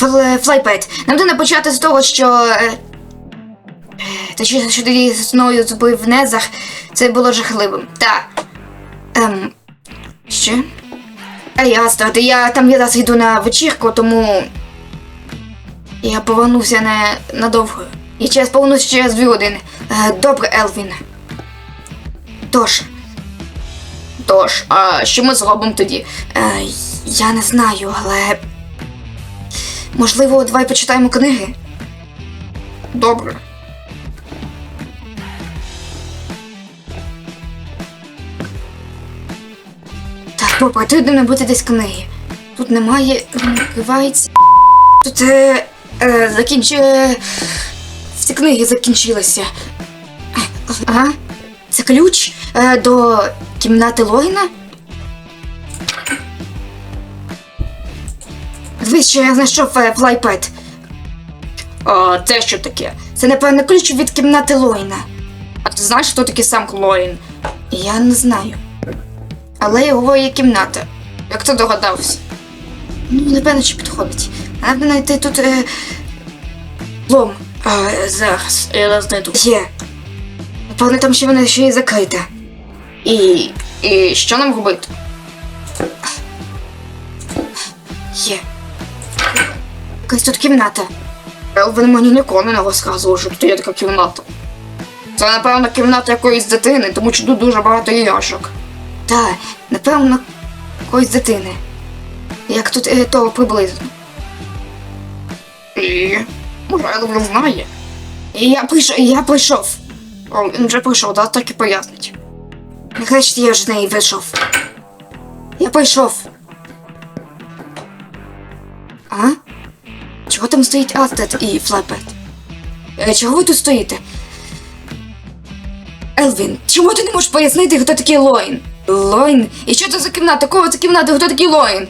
Фл- Флайпет. Нам треба почати з того, що. е, Те, що, що тоді з мною зробив Незах, це було жахливим. Так. Ем. Що? А ясно, то я там зараз йду на вечірку, тому. Я повернуся не надовго. І через повернуся через дві години. Е, Добре, Елвін. Тож. Тож, а що ми зробимо тоді? Е, я не знаю, але. Можливо, давай почитаємо книги. Добре. Так, добре, тут не бути десь книги. Тут немає. Відкривається. Тут е, е, закінчи. Всі книги закінчилися. Ага. Це ключ е, до кімнати Логіна? Дивись, що я знайшов е, флайпед. О, це що таке? Це, напевно, ключ від кімнати Лоїна. А ти знаєш, хто такий сам Лоїн? Я не знаю. Але його є кімната. Як ти догадався? Ну, напевно, що підходить. Треба знайти тут. Е... Лом. А, зараз, я знайду. Є. Напевно, там ще вона ще й закрита. І. І що нам робити? Є. Якась тут кімната. Елвин мені ніколи не розказував, що тут є така кімната. Це, напевно, кімната якоїсь дитини, тому що тут дуже багато яшок. Так, напевно, якоїсь дитини. Як тут е, того приблизно. І. Може, Елвин знає. І я прийшов, я прийшов. О, він вже прийшов, да, так і пояснить. Нарешті я ж з неї вийшов. Я прийшов. А? Чого там стоїть Астет і Флапет? Е, чого ви тут стоїте? Елвін, чому ти не можеш пояснити, хто такий Лоїн? Лоїн? І що це за кімната? Кого це кімната? Хто такий Лоїн?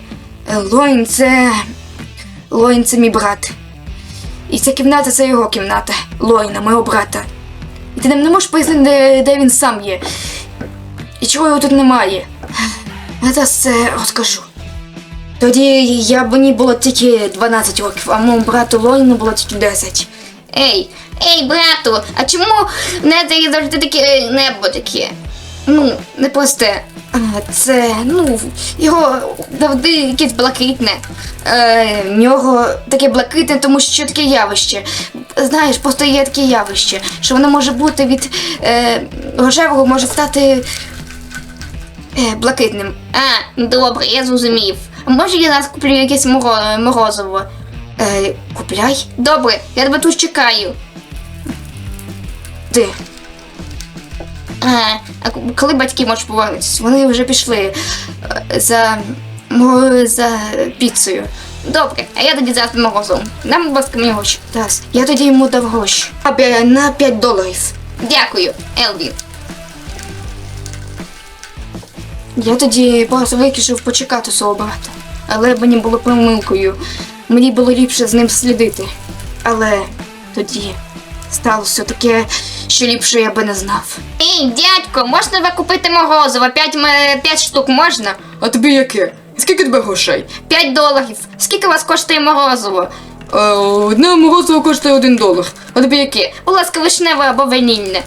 Е, Лоїн це. Лоїн це мій брат. І ця кімната це його кімната. Лоїна, мого брата. І ти нам не можеш пояснити, де, де він сам є. І чого його тут немає. Я зараз це розкажу. Тоді я мені було тільки 12 років, а моєму брату Лоїну було тільки 10. Ей, ей, брату, а чому в незері завжди таке небо таке? Ну, не просте. А, Це, ну, його завжди якесь блакитне. Е, в нього таке блакитне, тому що таке явище. Знаєш, просто є таке явище, що воно може бути від е, рожевого, може стати е, блакитним. А, добре, я зрозумів. А може я зараз куплю якесь моро- морозиво? Е, купляй Добре, я тебе тут чекаю. ти. А, а коли батьки можуть повернутися? Вони вже пішли е, за, за піцею. Добре, а я тоді зараз морозиво. Дам, будь ласка, мені гроші. Тас, я тоді йому дав гроші. А, на 5 доларів. Дякую, Елвін. Я тоді просто вирішив почекати свого брата. Але мені було помилкою. Мені було ліпше з ним слідити. Але тоді сталося таке, що ліпше я би не знав. Ей, дядько, можна ви купити морозиво? П'ять, п'ять штук можна? А тобі яке? Скільки тебе грошей? П'ять доларів. Скільки у вас коштує морозиво? Е, одне морозиво коштує один долар. А тобі яке? Будь ласка, вишневе або ванільне.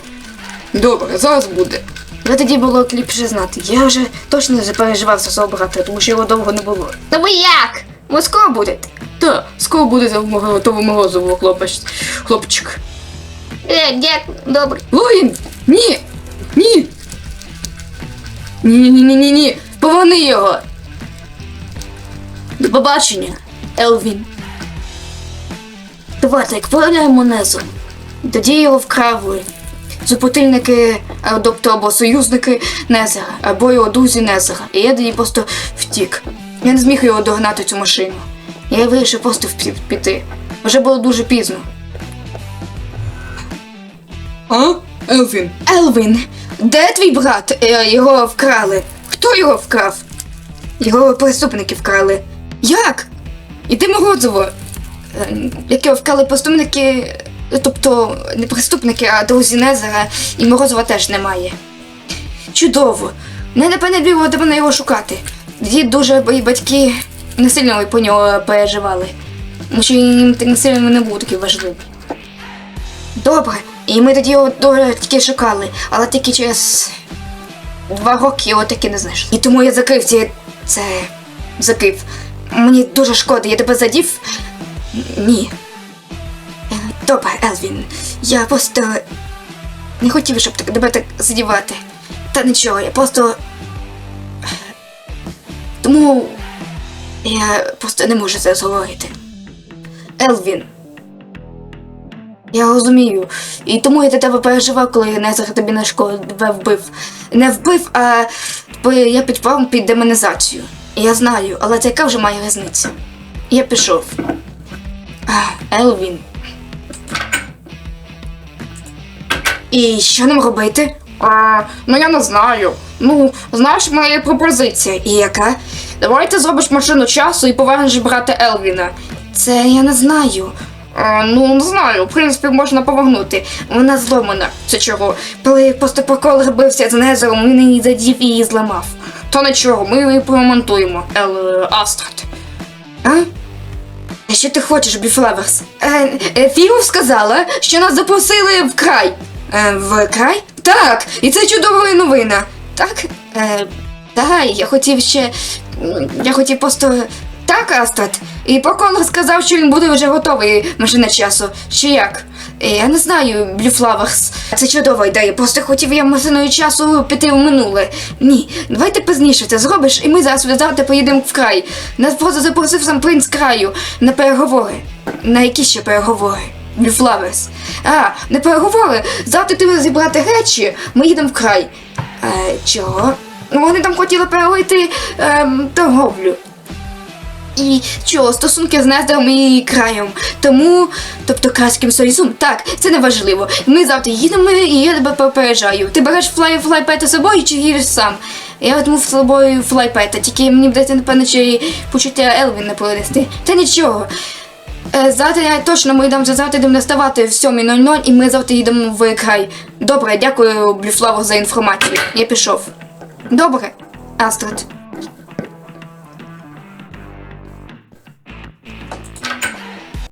Добре, зараз буде. Але тоді було ліпше знати. Я вже точно не переживав за свого брата, тому що його довго не було. Ну ви як? Ви скоро будете? Так, скоро буде готове морозиво, хлопець. Хлопчик. Е, дякую, добре. Воїн! Ні! Ні! Ні, ні, ні, ні, ні, ні. Поверни його. До побачення, Елвін. Давайте, як повернемо Незу. Тоді його вкрали. Супотильники, тобто або союзники Незера, або його друзі Незера. І я просто втік. Я не зміг його догнати цю машину. Я вирішив просто піти. Вже було дуже пізно. А? Елвін. Елвін, де твій брат? Е, його вкрали. Хто його вкрав? Його преступники вкрали. Як? І ти морозиво. Е, Як його вкрали преступники, тобто не преступники, а друзі Незера, і морозива теж немає. Чудово. Не напевне біло тебе на його шукати. Дід дуже і батьки не сильно по нього переживали. тому що їм так сильно не був такий важливий. Добре, і ми тоді його дуже тільки шукали, але тільки через два роки його таки не знайшли. І тому я закрив ці... це закрив. Мені дуже шкода, я тебе задів? Ні. Добре, Елвін. Я просто не хотів, щоб тебе так задівати. Та нічого, я просто. Тому я просто не можу це зговорити. Елвін. Я розумію. І тому я до тебе переживав, коли Незер тобі на школу вбив. Не вбив, а я підпав під демонізацію. Я знаю, але це яка вже має різниця. Я пішов. Елвін. І що нам робити? А, ну я не знаю. Ну, знаєш, моя пропозиція. І яка? Давай ти зробиш машину часу і повернеш брата Елвіна. Це я не знаю. А, ну, не знаю, в принципі, можна повернути. Вона зломана. Це чого? Коли просто прокол бився з Незером, він її задів і її зламав. То нічого, ми її поремонтуємо. Ел Астрад. А? А Що ти хочеш, Біфлаверс? Е, е, Фігов сказала, що нас запросили в край. Е, в край? Так, і це чудова новина. Так? Е, так, я хотів ще. Я хотів просто. Так, Астрад. І Поколор сказав, що він буде вже готовий машина часу. Чи як? Е, Я не знаю, Блюфлаверс. Це чудова ідея. Просто хотів я машиною часу піти в минуле. Ні, давай ти пізніше це зробиш, і ми зараз завтра поїдемо в край. Нас просто запросив сам принц краю на переговори. На які ще переговори? Блюфлаверс. А, не переговори. Завтра ти зібрати речі, ми їдемо в край. Е, чого? Ну, вони там хотіли перелити ем, торговлю. І що, стосунки з Нездером і краєм. Тому, тобто Крайським Союзом, так, це не важливо. Ми завтра їдемо і я тебе попереджаю. Ти береш флай флайпета з собою чи їдеш сам? Я візьму з собою флайпета, тільки мені вдається, напевно, й почуття Елвін не провести. Та нічого. Е, Завтра я точно ми йдемо завтра йдемо наставати в 7.00 і ми завтра їдемо в край. Добре, дякую, Блюфлаву, за інформацію. Я пішов. Добре, Астрид.